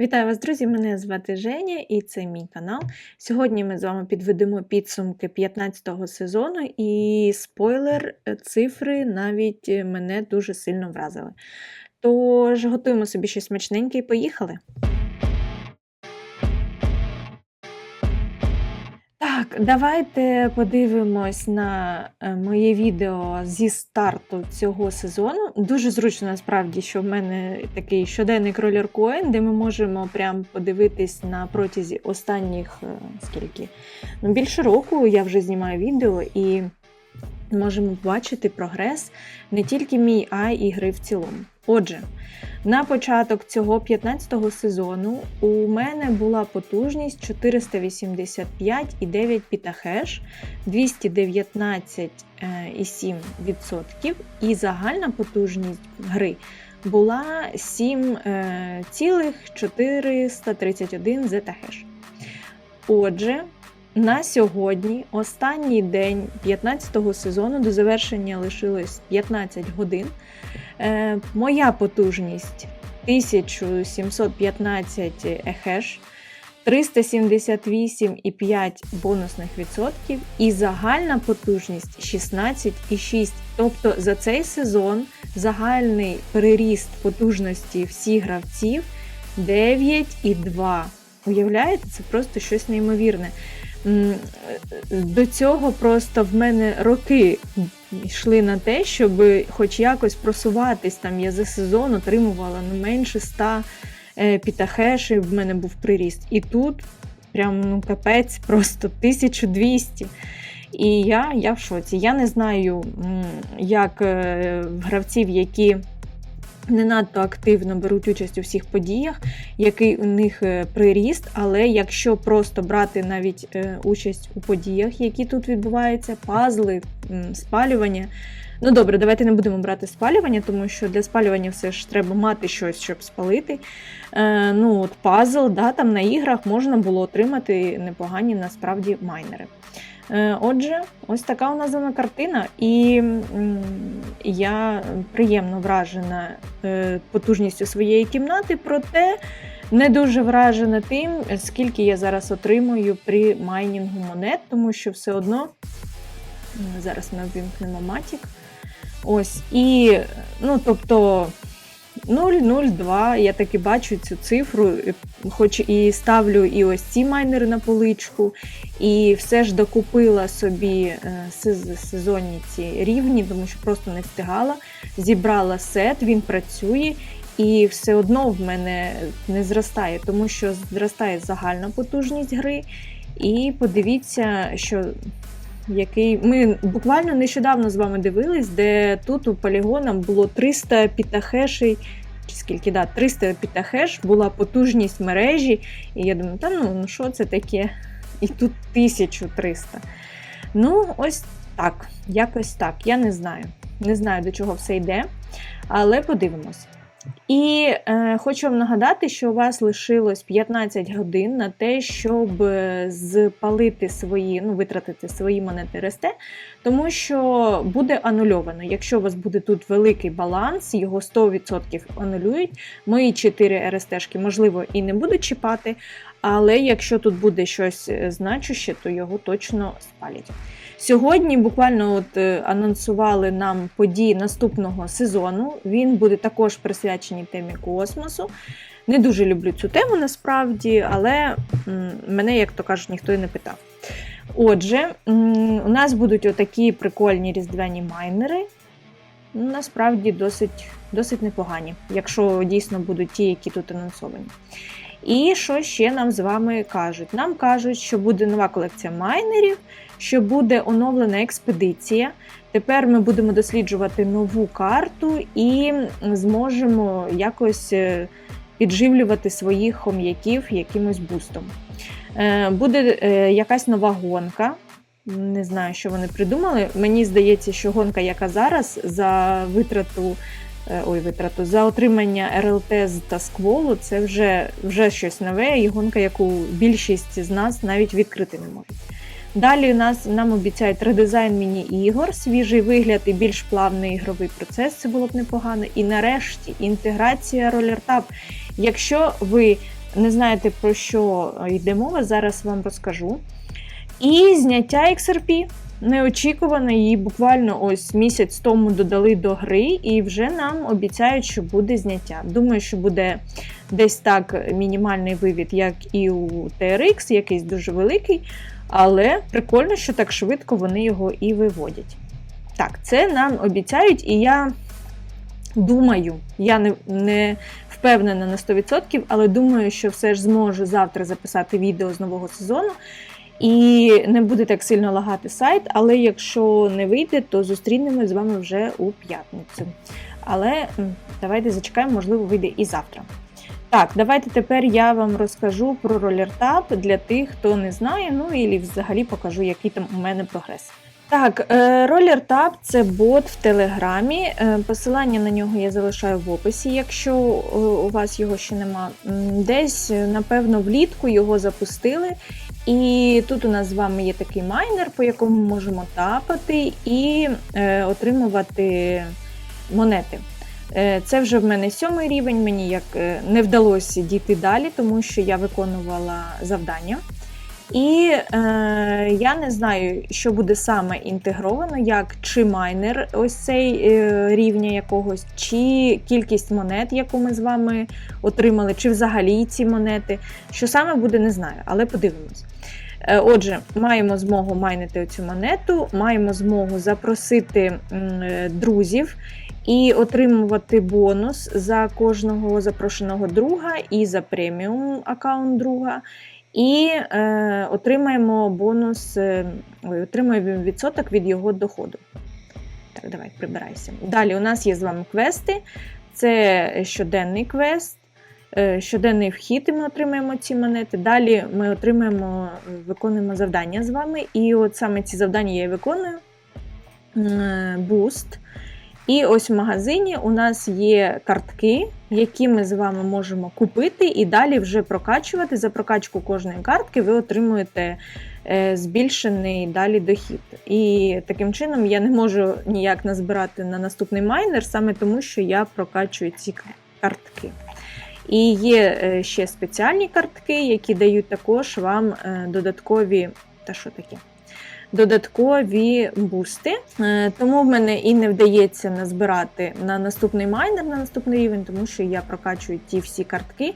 Вітаю вас, друзі! Мене звати Женя і це мій канал. Сьогодні ми з вами підведемо підсумки 15-го сезону, і спойлер, е, цифри навіть е, мене дуже сильно вразили. Тож готуємо собі щось смачненьке і поїхали. Так, давайте подивимось на е, моє відео зі старту цього сезону. Дуже зручно насправді, що в мене такий щоденник ролеркоін, де ми можемо прям подивитись на протязі останніх е, скільки ну, більше року я вже знімаю відео і можемо бачити прогрес не тільки мій, а й гри в цілому. Отже, на початок цього 15-го сезону у мене була потужність 485,9 пітахеш, 219,7%, і загальна потужність гри була 7,431 зетахеш. Отже, на сьогодні, останній день 15-го сезону, до завершення лишилось 15 годин. Е, Моя потужність 1715 ехеш, 378,5 бонусних відсотків і загальна потужність 16,6. Тобто за цей сезон загальний переріст потужності всіх гравців 9,2. Уявляєте, це просто щось неймовірне. М, До цього просто в мене роки йшли на те, щоб хоч якось просуватись. Там я за сезон отримувала ну, менше 100 е, пітахешів, в мене був приріст. І тут прям ну капець, просто 1200. І я, я в шоці. Я не знаю, як е, гравців, які не надто активно беруть участь у всіх подіях, який у них е, приріст, але якщо просто брати навіть е, участь у подіях, які тут відбуваються, пазли, спалювання. Ну добре, давайте не будемо брати спалювання, тому що для спалювання все ж треба мати щось, щоб спалити. Е, ну от Пазл, да, там на іграх можна було отримати непогані насправді майнери. Е, Отже, ось така у нас з вами картина, і я приємно вражена е, потужністю своєї кімнати, проте не дуже вражена тим, скільки я зараз отримую при майнінгу монет, тому що все одно зараз ми ввімкнемо матік. Ось, і, ну, тобто. 0,02, я таки бачу цю цифру, хоч і ставлю і ось ці майнери на поличку, і все ж докупила собі е, сезонні ці рівні, тому що просто не встигала. Зібрала сет, він працює, і все одно в мене не зростає, тому що зростає загальна потужність гри. І подивіться, що який ми буквально нещодавно з вами дивились, де тут у полігонам було 300 пітахешей, чи скільки да, 300 пітахеш була потужність мережі. І я думаю, та ну, ну що це таке? І тут 1300. Ну, ось так, якось так. Я не знаю. Не знаю, до чого все йде, але подивимось. І е, хочу вам нагадати, що у вас лишилось 15 годин на те, щоб е, спалити свої, ну, витратити свої монети РСТ, тому що буде анульовано. Якщо у вас буде тут великий баланс, його 100% анулюють. Мої 4 РСТшки, можливо, і не будуть чіпати, але якщо тут буде щось е, значуще, то його точно спалять. Сьогодні буквально от е, анонсували нам події наступного сезону. Він буде також присвячений темі космосу. Не дуже люблю цю тему насправді, але мене, як то кажуть, ніхто і не питав. Отже, у нас будуть отакі прикольні різдвяні майнери. Насправді досить, досить непогані, якщо дійсно будуть ті, які тут анонсовані. І що ще нам з вами кажуть? Нам кажуть, що буде нова колекція майнерів, що буде оновлена експедиція. Тепер ми будемо досліджувати нову карту і зможемо якось е, підживлювати своїх хом'яків якимось бустом. Е, Буде е, якась нова гонка. Не знаю, що вони придумали. Мені здається, що гонка, яка зараз за витрату. Е, Ой, витрату за отримання РЛТ з Таскволу, це вже, вже щось нове, і гонка, яку більшість з нас навіть відкрити не можуть. Далі нас нам обіцяють редизайн міні-ігор, свіжий вигляд і більш плавний ігровий процес. Це було б непогано. І нарешті інтеграція RollerTab. Якщо ви не знаєте про що йде мова, зараз вам розкажу. І зняття XRP. Неочікувано, її буквально ось місяць тому додали до гри, і вже нам обіцяють, що буде зняття. Думаю, що буде десь так мінімальний вивід, як і у TRX, якийсь дуже великий. Але прикольно, що так швидко вони його і виводять. Так, це нам обіцяють, і я думаю, я не, не впевнена на 100%, але думаю, що все ж зможу завтра записати відео з нового сезону. І не буде так сильно лагати сайт, але якщо не вийде, то зустрінемось з вами вже у п'ятницю. Але давайте зачекаємо, можливо, вийде і завтра. Так, давайте тепер я вам розкажу про RollerTap для тих, хто не знає, ну і взагалі покажу, який там у мене прогрес. Так, е, це бот в Телеграмі. Е, Посилання на нього я залишаю в описі, якщо е, у вас його ще нема. Десь, напевно, влітку його запустили. І тут у нас з вами є такий майнер, по якому ми можемо тапати і е, отримувати монети. Е, Це вже в мене сьомий рівень, мені як е, не вдалося дійти далі, тому що я виконувала завдання. І е, я не знаю, що буде саме інтегровано, як чи майнер ось цей е, рівня якогось, чи кількість монет, яку ми з вами отримали, чи взагалі ці монети. Що саме буде, не знаю, але подивимось. Е, Отже, маємо змогу майнити цю монету, маємо змогу запросити друзів і отримувати бонус за кожного запрошеного друга і за преміум аккаунт друга. І е, отримаємо бонус, е, ой, отримуємо відсоток від його доходу. Так, давай, прибирайся. Далі у нас є з вами квести. Це щоденний квест, е, щоденний вхід, і ми отримаємо ці монети. Далі ми отримаємо, виконуємо завдання з вами. І от саме ці завдання я виконую. Е, Буст. І ось в магазині у нас є картки, які ми з вами можемо купити і далі вже прокачувати. За прокачку кожної картки ви отримуєте е, збільшений далі дохід. І таким чином я не можу ніяк назбирати на наступний майнер, саме тому що я прокачую ці картки. І є е, ще спеціальні картки, які дають також вам е, додаткові. Та що таке? Додаткові бусти, Е, тому в мене і не вдається назбирати на наступний майнер, на наступний рівень, тому що я прокачую ті всі картки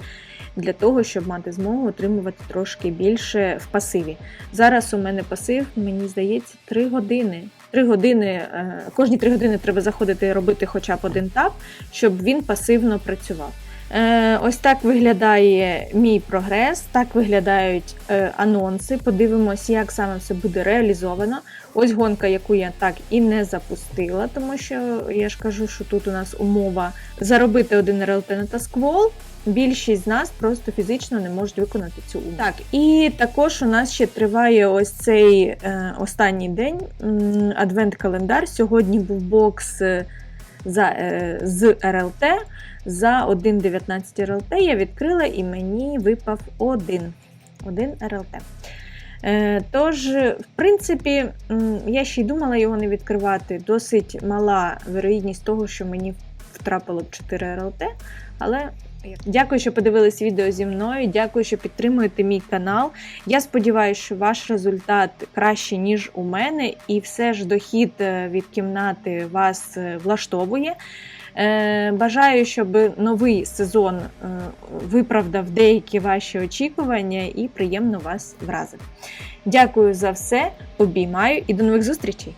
для того, щоб мати змогу отримувати трошки більше в пасиві. Зараз у мене пасив, мені здається, 3 години. 3 години, е, кожні 3 години треба заходити і робити хоча б один тап, щоб він пасивно працював. Е, Ось так виглядає мій прогрес, так виглядають е, анонси. Подивимось, як саме все буде реалізовано. Ось гонка, яку я так і не запустила, тому що я ж кажу, що тут у нас умова заробити один РЛТ на тасквол. Більшість з нас просто фізично не можуть виконати цю умову. Так, і також у нас ще триває ось цей е, останній день адвент-календар. Сьогодні був бокс за, е, з РЛТ. За 1,19 РЛТ я відкрила і мені випав один. Один РЛТ. Е, Тож, в принципі, я ще й думала його не відкривати. Досить мала вірогідність того, що мені втрапило б 4 РЛТ. Але дякую, що подивились відео зі мною. Дякую, що підтримуєте мій канал. Я сподіваюся, що ваш результат кращий, ніж у мене, і все ж дохід е, від кімнати вас е, влаштовує. Е, Бажаю, щоб новий сезон виправдав деякі ваші очікування і приємно вас вразив. Дякую за все, обіймаю і до нових зустрічей!